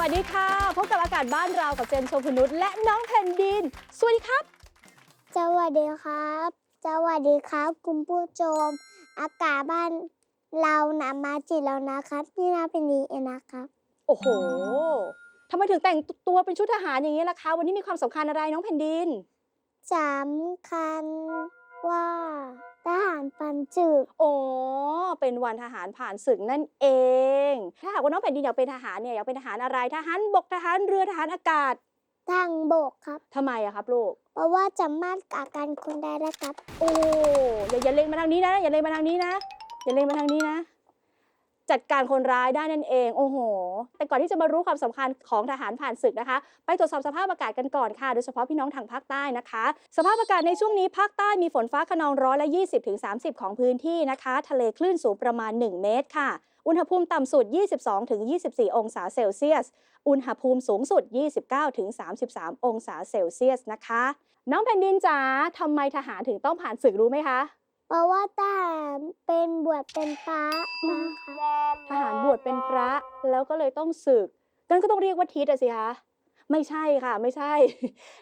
วัสดีค่ะพบกับอากาศบ้านเรากับเจนโชพนุษย์และน้องแผ่นดิน สวัสดีครับ สวัสดีครับ สวัสดีครับ คุณผู้ชม อากาศบ้านเรานะมาจิตแล้วนะครับนี่นาเป็นดีเองนะครับโอ้โหทำไมถึงแต่งตัวเป็นชุดทหารอย่างนี้ล่ะคะ วันนี้มีความสำคัญอะไรน้องแผ่นดินสำคัญว่าทหารปันจึก โอ้เป็นวันทหารผ่านศึกนั่นเอง ถ้าหากว่าน้องแผ่นดินอยากเป็นทหารเนี่ยอยากเป็นทหารอะไร ทหารบกทหารเรือทหารอากาศทางบกครับ ทำไมอะครับลูก เพราะว่าจะมากักกันคนได้นะครับ โอ้อย่าอย่าเล็งมาทางนี้นะ อย่าเล็งมาทางนี้นะ อย่าเล็งมาทางนี้นะ จัดการคนร้ายได้นั่นเอง โอ้โห แต่ก่อนที่จะมารู้ความสำคัญของทหารผ่านศึกนะคะ ไปตรวจสอบสภาพอากาศกันก่อนค่ะ โดยเฉพาะพี่น้องทางภาคใต้นะคะ สภาพอากาศในช่วงนี้ภาคใต้มีฝนฟ้าขนองร้อยละ 20ถึง30 ของพื้นที่นะคะ ทะเลคลื่นสูงประมาณ 1 เมตรค่ะอุณหภูมิต่ำสุด 22ถึง24 องศาเซลเซียส อุณหภูมิสูงสุด 29ถึง33 องศาเซลเซียสนะคะ น้องแผ่นดินจ๋าทำไมทหารถึงต้องผ่านศึกรู้ไหมคะ เพราะว่าทหารเป็นบวชเป็นพระนะครับทหารบวชเป็นพระแล้วก็เลยต้องศึกกันก็ต้องเรียกว่าทิศอะสิคะไม่ใช่ค่ะ ไม่ใช่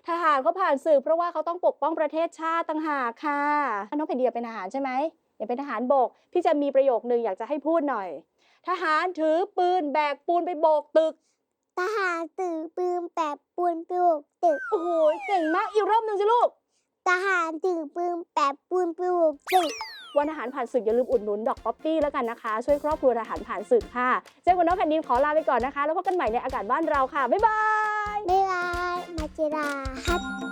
ทหารเขาผ่านศึกเพราะว่าเขาต้องปกป้องประเทศชาติต่างหากค่ะน้องแผ่นดินอยากเป็นทหารใช่ไหมอยากเป็นทหารบกพี่จะมีประโยคนึงอยากจะให้พูดหน่อย ทหารถือปืนแบกปูนไปโบกตึกทหารถือปืนแปบปูนปลูกตึกโอ้โหเก่งมากอีกรอบหนึ่งสิลูก ทหารถือปืนแปบปูนปลูกตึกวันทหารผ่านศึกอย่าลืมอุดหนุนดอกป๊อปปี้แล้วกันนะคะ ช่วยครอบครัวทหารผ่านศึกค่ะ เจ้าคุณน้องแผ่นดินขอลาไปก่อนนะคะ แล้วพบกันใหม่ในอากาศบ้านเราค่ะ บ๊ายบาย บ๊ายบายมาจิราฮัต